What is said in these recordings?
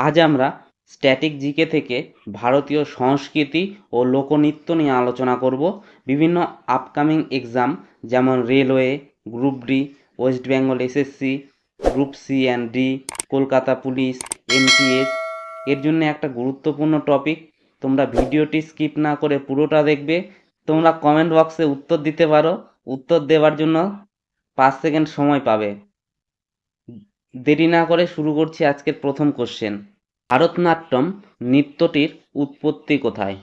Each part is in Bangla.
আজ আমরা স্ট্যাটিক জিকে থেকে ভারতীয় সংস্কৃতি ও লোকনৃত্য নিয়ে আলোচনা করব। বিভিন্ন আপকামিং এক্সাম যেমন railway group D West Bengal SSC group C and D Kolkata police MTS এর জন্য একটা গুরুত্বপূর্ণ টপিক তোমরা ভিডিওটি স্কিপ না করে পুরোটা দেখবে। তোমরা কমেন্ট বক্সে উত্তর দিতে পারো। উত্তর দেওয়ার জন্য পাঁচ সেকেন্ড সময় পাবে। দেরি না করে শুরু করছি আজকের প্রথম কোশ্চেন ভারতনাট্যম নৃত্যটির উৎপত্তি কোথায়?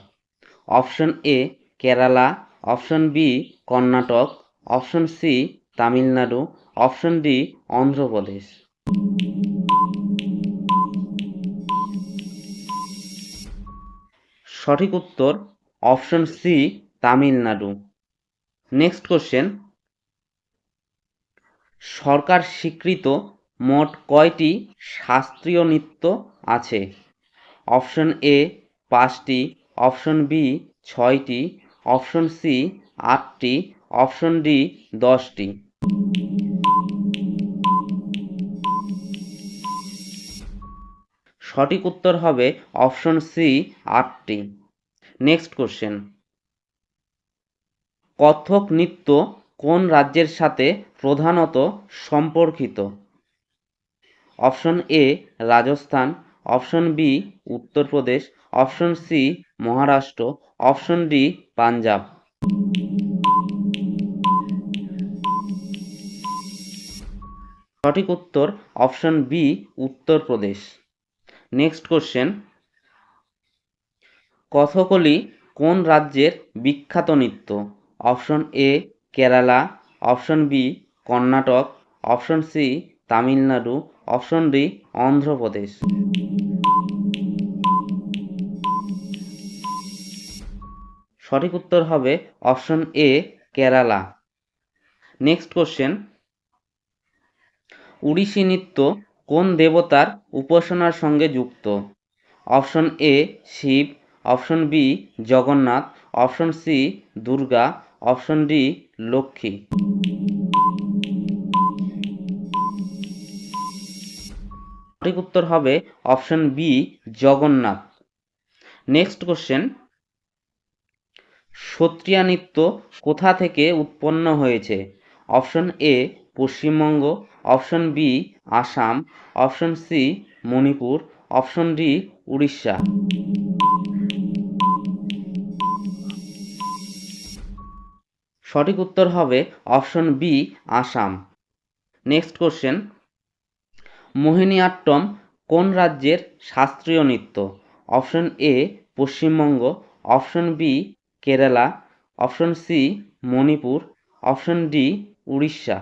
Option A, Kerala, option B, Karnataka, option C, Tamil Nadu, option D, Andhra Pradesh. সঠিক উত্তর, option C, Tamil Nadu. Next question. সরকার স্বীকৃত মোট কয়টি শাস্ত্রীয় নৃত্য আছে? অপশন এ পাঁচটি, অপশন বি ছয়টি, অপশন সি আটটি, অপশন ডি দশটি। সঠিক উত্তর হবে অপশন সি আটটি। Next question. কত্থক নৃত্য কোন রাজ্যের সাথে প্রধানত সম্পর্কিত? Option A Rajasthan, option B Uttar Pradesh option C Maharashtra, option D Punjab. সঠিক উত্তর option B Uttar Pradesh next question. Kathakali কোন রাজ্যের বিখ্যাত নৃত্য? Option A Kerala, option B Karnataka, option C Tamil Nadu, option D, Andhra Pradesh. সঠিক উত্তর হবে option A, Kerala. Next question. Odissi নৃত্য কোন দেবতার উপাসনার সঙ্গে যুক্ত? Option A, Shiva. Option B, Jagannath. Option C, Durga. Option D, Lakshmi. সঠিক উত্তর হবে option B, Jagannath. Next question Sattriya নৃত্য কোথা থেকে উৎপন্ন হয়েছে? Option A, Paschimbanga, option B, Assam, option C, Manipur, option D, Orissa. সঠিক উত্তর হবে option B, Assam. Next question Mohiniyattam কোন রাজ্যের শাস্ত্রীয় নৃত্য? Option A Paschimbanga, option B Kerala, option C Manipur, option D Orissa.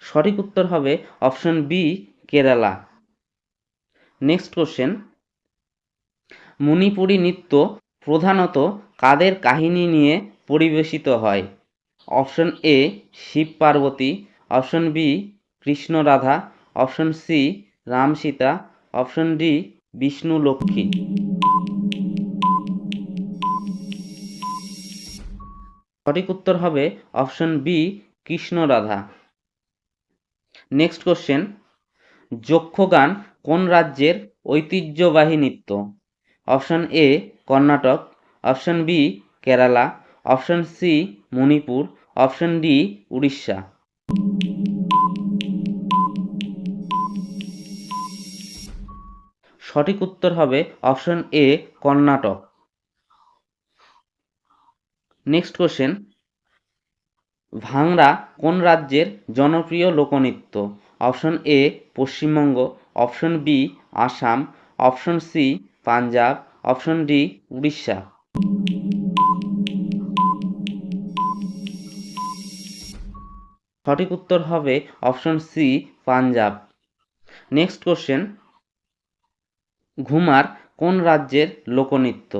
সঠিক উত্তর হবে option B Kerala. Next question. Manipuri নৃত্য প্রধানত কাদের কাহিনী নিয়ে পরিবেশিত হয়? Option A Shiva Parvati, option B Krishna Radha, option C Ram Sita, option D Vishnu Lakshmi. সঠিক উত্তর হবে option B Krishna Radha. Next question, Yakshagana কোন রাজ্যের ঐতিহ্যবাহী নৃত্য? Option A Karnataka, option B Kerala, option C Manipur option D, Orissa. সঠিক উত্তর হবে option A, Karnataka. Next question. Bhangra কোন রাজ্যের জনপ্রিয় লোকনৃত্য? Option A, Paschimbanga. Option B, Assam. Option C, Punjab. Option D, Orissa. সঠিক উত্তর হবে option C Punjab. Next question Ghoomar কোন রাজ্যের লোকনৃত্য?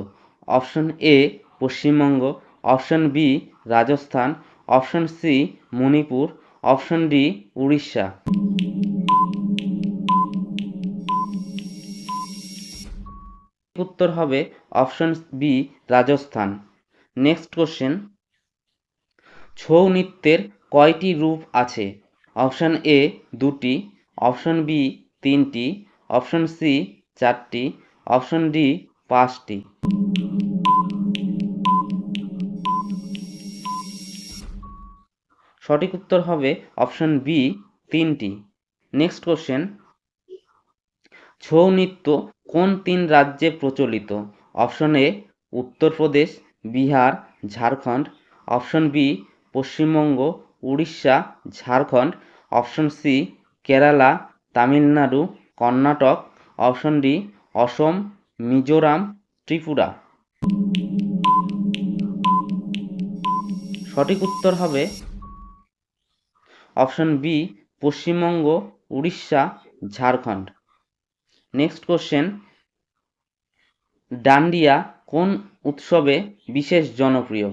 Option A Paschimbanga. Option B Rajasthan. Option C Manipur. Option D Orissa. উত্তর হবে option B Rajasthan. Next question Chhau নৃত্যের কয়টি রূপ আছে? অপশান এ দুটি, অপশান বি তিনটি, অপশান সি চারটি, অপশান ডি পাঁচটি। সঠিক উত্তর হবে অপশান বি তিনটি। নেক্সট কোশ্চেন ছৌ নৃত্য কোন তিন রাজ্যে প্রচলিত? Option A Uttar Pradesh, Bihar, Jharkhand. Option B Paschimbanga Orissa, Jharkhand option C Kerala, Tamil Nadu, Karnataka option D Assam, Mizoram, Tripura. সঠিক উত্তর হবে option B Paschimbanga, Orissa, Jharkhand. Next question Dandiya কোন উৎসবে বিশেষ জনপ্রিয়?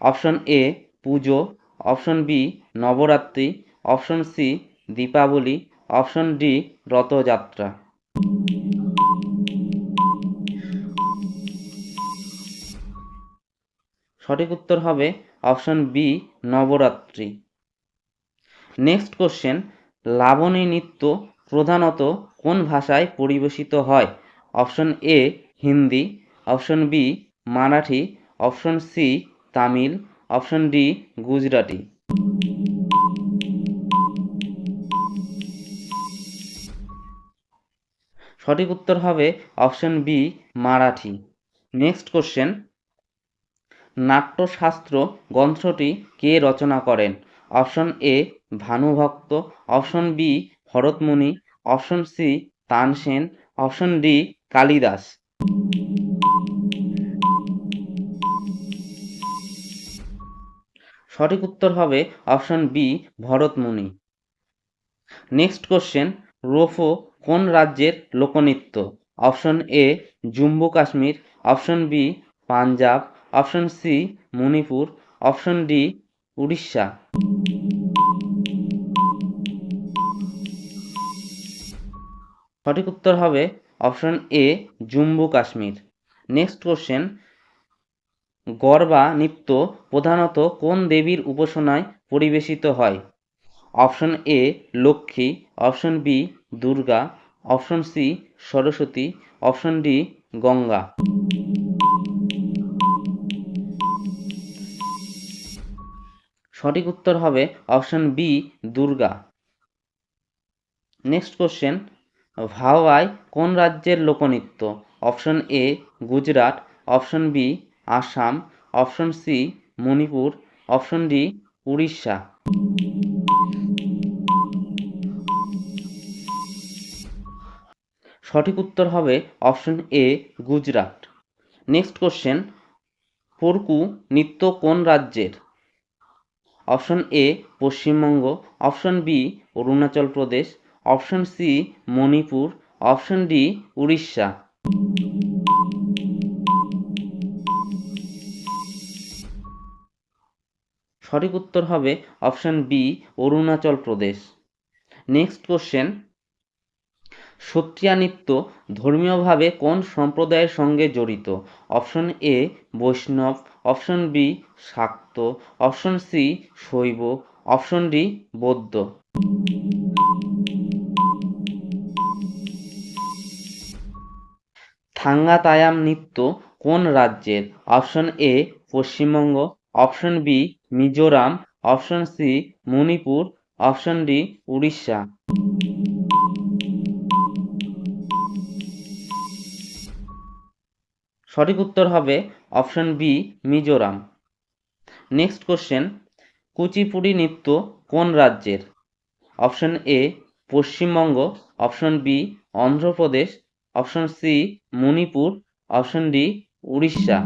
Option A Puja, option B, Navratri, option C, Deepavali, option D, Rath Yatra. সঠিক উত্তর হবে option B, Navratri. Next question, Lavani নৃত্য প্রধানত কোন ভাষায় পরিবেশিত হয়? Option A, Hindi, option B, Marathi, option C, Tamil option D, Gujarati. সঠিক উত্তর হবে option B, Marathi. Next question. Natyashastra গ্রন্থটি কে রচনা করেন? Option A Bhanubhakta option B, Bharata Muni. Option C, Tansen. Option D, Kalidas. সঠিক উত্তর হবে option B Bharata Muni. Next question Rouf কোন রাজ্যের লোকনৃত্য? Option A Jammu Kashmir. Option B Punjab. Option C Manipur. Option D Orissa. সঠিক উত্তর হবে option A Jammu Kashmir. Next question Garba নৃত্য প্রধানত কোন দেবীর উপাসনায় পরিবেশিত হয়? Option A, Lakshmi, option B, Durga, option C, Saraswati, option D, Ganga. সঠিক উত্তর হবে option B, Durga. Next question Bhavai কোন রাজ্যের লোকনৃত্য? Option A, Gujarat, option B Assam, option C, Manipur, option D, Orissa. সঠিক উত্তর হবে option A, Gujarat. Next question, পরকু নৃত্য কোন রাজ্যের? Option A, Paschimbanga, option B, Arunachal Pradesh, option C, Manipur, option D, Orissa. সঠিক উত্তর হবে option B, Arunachal Pradesh. Next question Sattriya নৃত্য ধর্মীয়ভাবে কোন সম্প্রদায়ের সঙ্গে জড়িত? অপশন এ বৈষ্ণব। অপশন বি শাক্ত। অপশন সি শৈব। অপশন ডি বৌদ্ধ। থাঙ্গাতায়াম নৃত্য কোন রাজ্যের? Option A Paschimbanga. Option B Mizoram option C Manipur option D Orissa সঠিক উত্তর হবে option B Mizoram next question Kuchipudi নৃত্য কোন রাজ্যের? Option A Paschimbanga. Option B Andhra Pradesh. Option C Manipur option D Orissa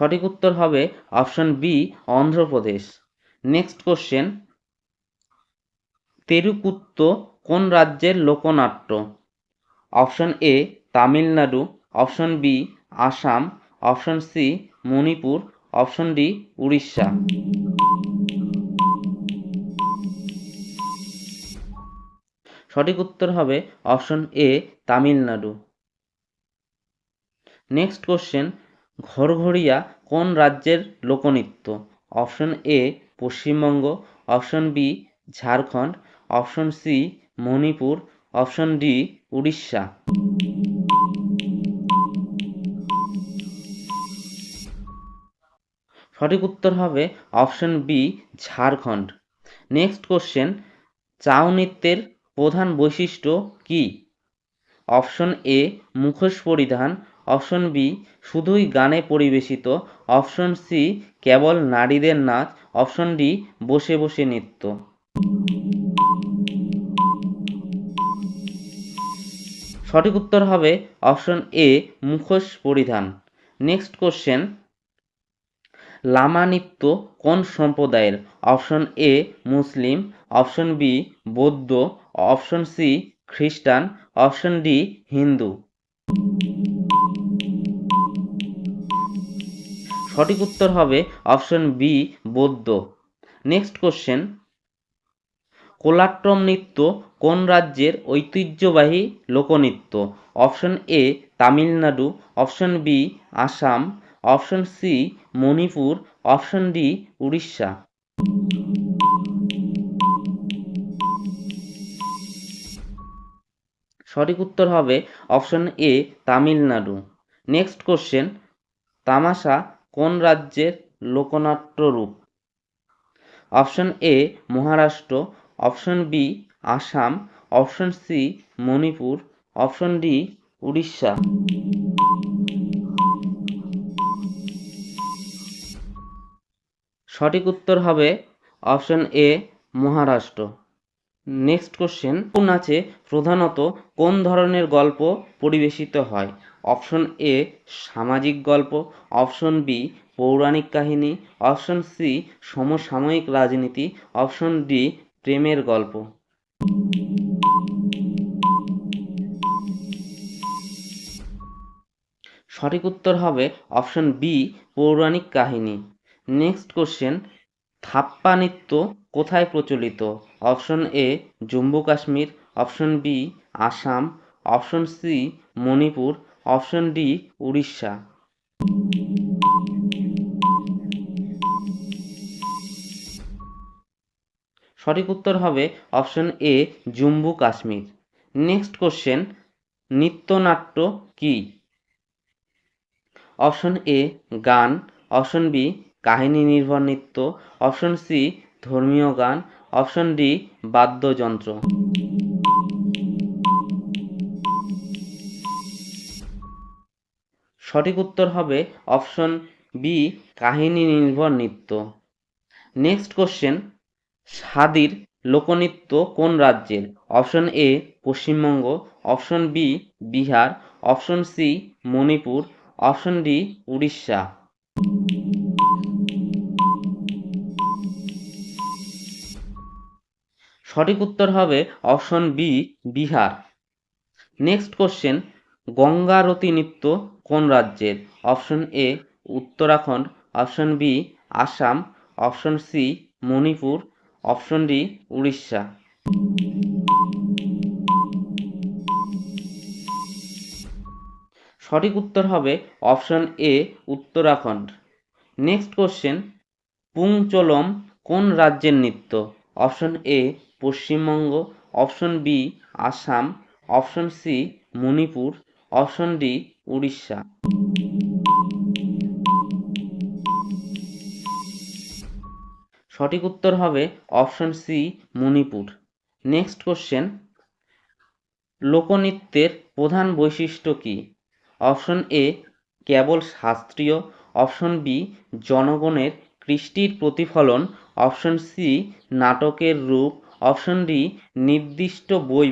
সঠিক উত্তর হবে option B, Andhra Pradesh. Next question. Terukkuttu কোন রাজ্যের লোকনাট্য? Option A, Tamil Nadu. Option B, Assam. Option C, Manipur. Option D, Orissa. সঠিক উত্তর হবে option A, Tamil Nadu. Next question. ঘরঘরিয়া কোন রাজ্যের লোকনৃত্য? Option A, Paschimbanga. Option B, Jharkhand. Option C, Manipur. Option D, Orissa. সঠিক উত্তর হবে option B, Jharkhand. Next question Chhau নৃত্যের প্রধান বৈশিষ্ট্য কি? অপশন এ, মুখোশ পরিধান। অপশন বি, শুধুই গানে পরিবেশিত। অপশন সি, কেবল নারীদের নাচ। অপশন ডি, বসে বসে নৃত্য। সঠিক উত্তর হবে অপশন এ, মুখোশ পরিধান। Next question. লামা নৃত্য কোন সম্প্রদায়ের? অপশন এ, মুসলিম। অপশন বি, বৌদ্ধ। অপশন সি, খ্রিস্টান। অপশন ডি, হিন্দু। সঠিক উত্তর হবে অপশন বি, বৌদ্ধ। নেক্সট কোশ্চেন কোলাট্টম নৃত্য কোন রাজ্যের ঐতিহ্যবাহী লোকনৃত্য? Option A, Tamil Nadu, option B, Assam, option C, Manipur, option D, Orissa. সঠিক উত্তর হবে option A, Tamil Nadu. Next question Tamasha কোন রাজ্যের লোকনাট্য রূপ option A Maharashtra, option B Assam, option C Manipur, option D Orissa. সঠিক উত্তর হবে option A Maharashtra. Next question, কোন নাচে প্রধানত কোন ধরনের গল্প পরিবেশিত হয়? অপশন এ সামাজিক গল্প, অপশন বি পৌরাণিক কাহিনী, অপশন সি সমসাময়িক রাজনীতি, অপশন ডি প্রেমের গল্প। সঠিক উত্তর হবে অপশন বি পৌরাণিক কাহিনী। নেক্সট কোশ্চেন থাপ্পা নৃত্য কোথায় প্রচলিত? Option A Jammu Kashmir, option B Assam, option C Manipur option D Orissa সঠিক উত্তর হবে option A Jammu Kashmir next question নৃত্যনাট্য কি? অপশন এ গান অপশন বি কাহিনী নির্ভর নৃত্য অপশন সি ধর্মীয় গান অপশন ডি বাদ্যযন্ত্র সঠিক উত্তর হবে অপশন বি, কাহিনী নির্ভর নৃত্য। নেক্সট কোশ্চেন, সাদির লোকনৃত্য কোন রাজ্যের? Option A, Paschimbanga, option B, Bihar, option C, Manipur, option D, Orissa. সঠিক উত্তর হবে option B, Bihar. Next question, Ganga aarti নৃত্য কোন রাজ্যের? Option A, Uttarakhand. Option B, Assam. Option C, Manipur. Option D, Orissa. সঠিক উত্তর হবে option A, Uttarakhand. Next question, Pung Cholom কোন রাজ্যের নৃত্য? Option A, Paschimbanga. Option B, Assam. Option C, Manipur. Option D Orissa. সঠিক উত্তর হবে option C, Manipur. Next question, লোকনৃত্যের প্রধান বৈশিষ্ট্য কী? অপশন এ, কেবল শাস্ত্রীয়। অপশন বি, জনগণের কৃষ্টির প্রতিফলন। অপশন সি, নাটকের রূপ। অপশন ডি, নির্দিষ্ট বই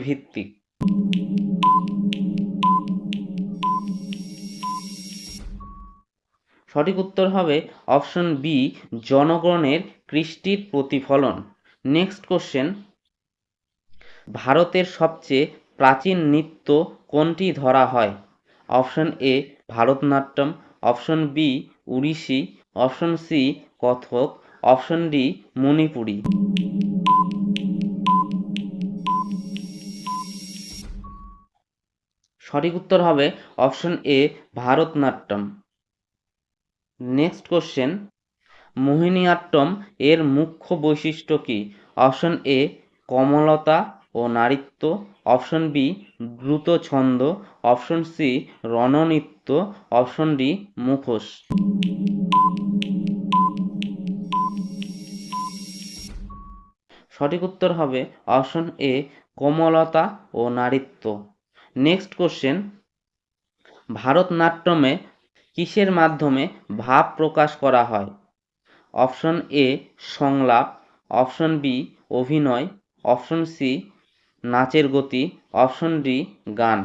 সঠিক উত্তর হবে অপশন বি জনগণের কৃষ্টির প্রতিফলন। নেক্সট কোশ্চেন ভারতের সবচেয়ে প্রাচীন নৃত্য কোনটি ধরা হয়? Option A Bharatanatyam. Option B Odissi. Option C Kathak. Option D Manipuri. সঠিক উত্তর হবে option A Bharatanatyam. Next question Mohiniyattam এর মুখ্য বৈশিষ্ট্য কী? অপশন এ কমলতা ও নারীত্ব। অপশন বি দ্রুত ছন্দ অপশন সি রণনৃত্য। অপশন ডি মুখোশ। সঠিক উত্তর হবে অপশন এ কোমলতা ও নারীত্ব। নেক্সট কোশ্চেন ভারতনাট্যমে কিসের মাধ্যমে ভাব প্রকাশ করা হয়? অপশন এ, সংলাপ। অপশন বি, অভিনয়। অপশন সি, নাচের গতি। অপশন ডি, গান।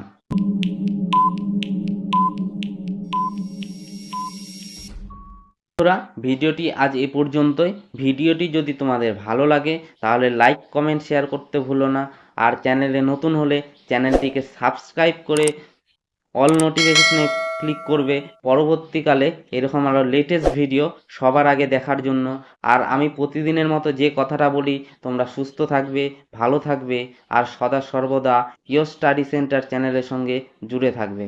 ভিডিওটি আজ এ পর্যন্তই। ভিডিওটি যদি তোমাদের ভালো লাগে, তাহলে লাইক, কমেন্ট, শেয়ার করতে ভুলো না। আর চ্যানেলে নতুন হলে চ্যানেলটিকে সাবস্ক্রাইব করে অল নোটিফিকেশনে ক্লিক করবে। পরবর্তীকালে এরকম আরও লেটেস্ট ভিডিও সবার আগে দেখার জন্য। আর আমি প্রতিদিনের মতো যে কথাটা বলি, তোমরা সুস্থ থাকবে, ভালো থাকবে, আর সদা সর্বদা ইয়োর স্টাডি সেন্টার চ্যানেলের সঙ্গে জুড়ে থাকবে।